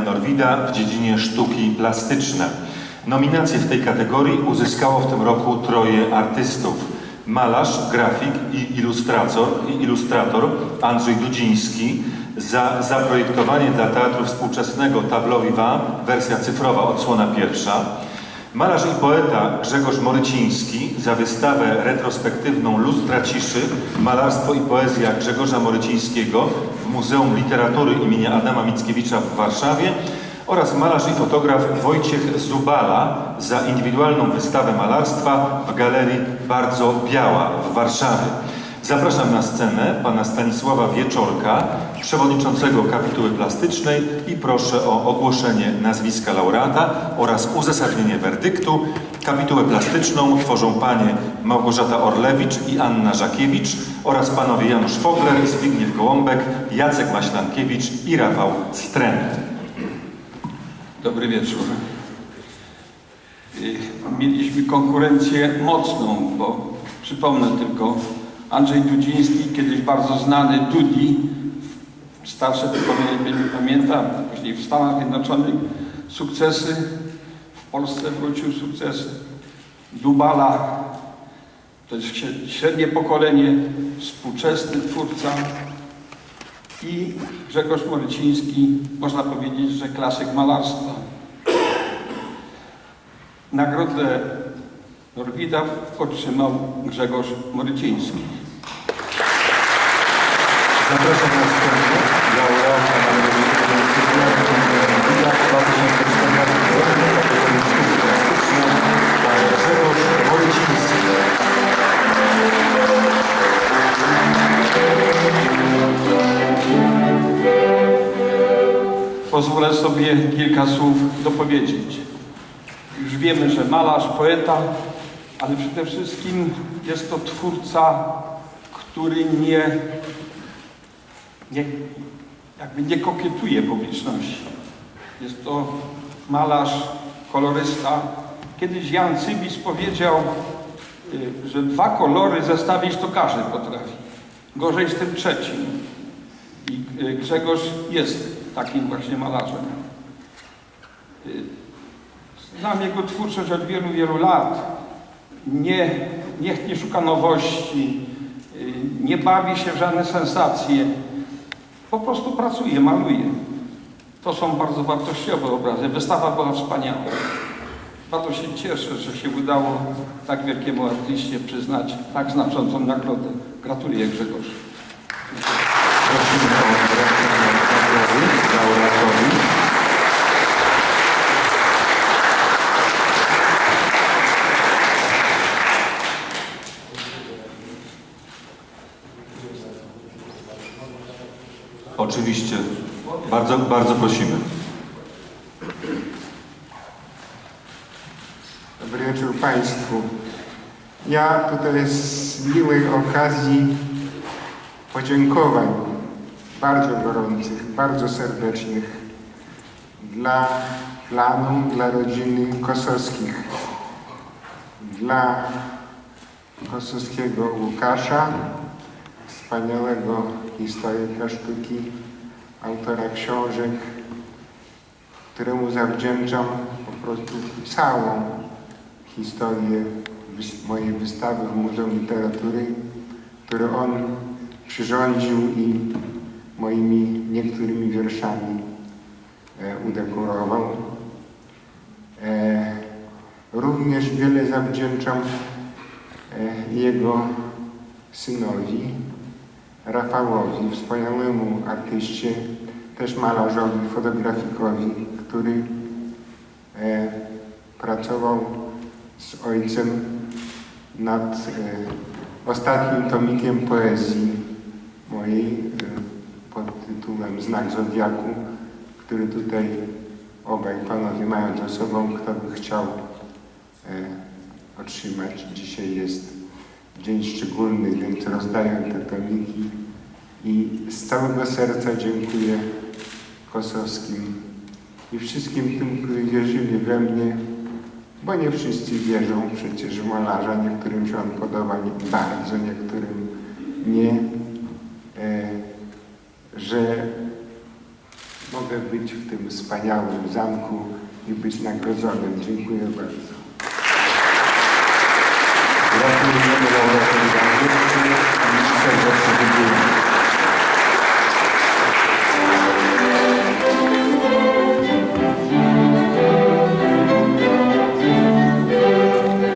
Norwida w dziedzinie sztuki plastyczne. Nominacje w tej kategorii uzyskało w tym roku troje artystów. Malarz, grafik i ilustrator, i ilustrator Andrzej Dudziński za zaprojektowanie dla Teatru Współczesnego Tableau Vivant, wersja cyfrowa, odsłona pierwsza. Malarz i poeta Grzegorz Moryciński za wystawę retrospektywną Lustra Ciszy, malarstwo i poezja Grzegorza Morycińskiego w Muzeum Literatury imienia Adama Mickiewicza w Warszawie oraz malarz i fotograf Wojciech Zubala za indywidualną wystawę malarstwa w Galerii Bardzo Biała w Warszawie. Zapraszam na scenę pana Stanisława Wieczorka, przewodniczącego kapituły plastycznej i proszę o ogłoszenie nazwiska laureata oraz uzasadnienie werdyktu. Kapitułę plastyczną tworzą panie Małgorzata Orlewicz i Anna Żakiewicz oraz panowie Janusz Fogler, Zbigniew Gołąbek, Jacek Maślankiewicz i Rafał Strem. Dobry wieczór. Y, Mieliśmy konkurencję mocną, bo przypomnę tylko, Andrzej Dudziński, kiedyś bardzo znany Dudi, starsze pokolenie nie pamięta, później w Stanach Zjednoczonych sukcesy, w Polsce wrócił sukcesy. Dubala, to jest śre- średnie pokolenie, współczesny twórca, i Grzegorz Moryciński, można powiedzieć, że klasyk malarstwa. Nagrodę Norwida otrzymał Grzegorz Moryciński. Zapraszam na scenę laureata Nagrody Norwida 2014 roku kategorii sztuki plastycznej, pan Grzegorz Moryciński. Pozwolę sobie kilka słów dopowiedzieć. Już wiemy, że malarz, poeta, ale przede wszystkim jest to twórca, który nie, nie, jakby nie kokietuje publiczności. Jest to malarz, kolorysta. Kiedyś Jan Cybis powiedział, y, że dwa kolory zestawić to każdy potrafi. Gorzej z tym trzecim. I y, Grzegorz jest takim właśnie malarzem. Y, Znam jego twórczość od wielu, wielu lat. Nie, nie, nie szuka nowości, y, nie bawi się w żadne sensacje. Po prostu pracuje, maluje. To są bardzo wartościowe obrazy. Wystawa była wspaniała. Bardzo się cieszę, że się udało tak wielkiemu artyście przyznać tak znaczącą nagrodę. Gratuluję Grzegorz. Prosimy o laureatowi. Oczywiście. Bardzo, bardzo prosimy. Dobry wieczór Państwu. Ja tutaj z miłej okazji podziękowań bardzo gorących, bardzo serdecznych dla planu, dla rodziny Kosowskich, dla Kosowskiego Łukasza, wspaniałego historyka sztuki, autora książek, któremu zawdzięczam po prostu całą historię mojej wystawy w Muzeum Literatury, który on przyrządził i moimi niektórymi wierszami e, udekorował. E, również wiele zawdzięczam e, jego synowi, Rafałowi, wspaniałemu artyście, też malarzowi, fotografikowi, który e, pracował z ojcem nad e, ostatnim tomikiem poezji mojej e, pod tytułem Znak Zodiaku, który tutaj obaj panowie mają za sobą, kto by chciał e, otrzymać. Dzisiaj jest dzień szczególny, więc rozdaję te tomiki i z całego serca dziękuję Kosowskim i wszystkim tym, którzy wierzyli we mnie, bo nie wszyscy wierzą przecież w malarza, niektórym się on podoba nie, bardzo, niektórym nie, e, że mogę być w tym wspaniałym zamku i być nagrodzonym. Dziękuję bardzo. Gratuluję do Europy, do Europy, do Europy, do Europy, do Europy,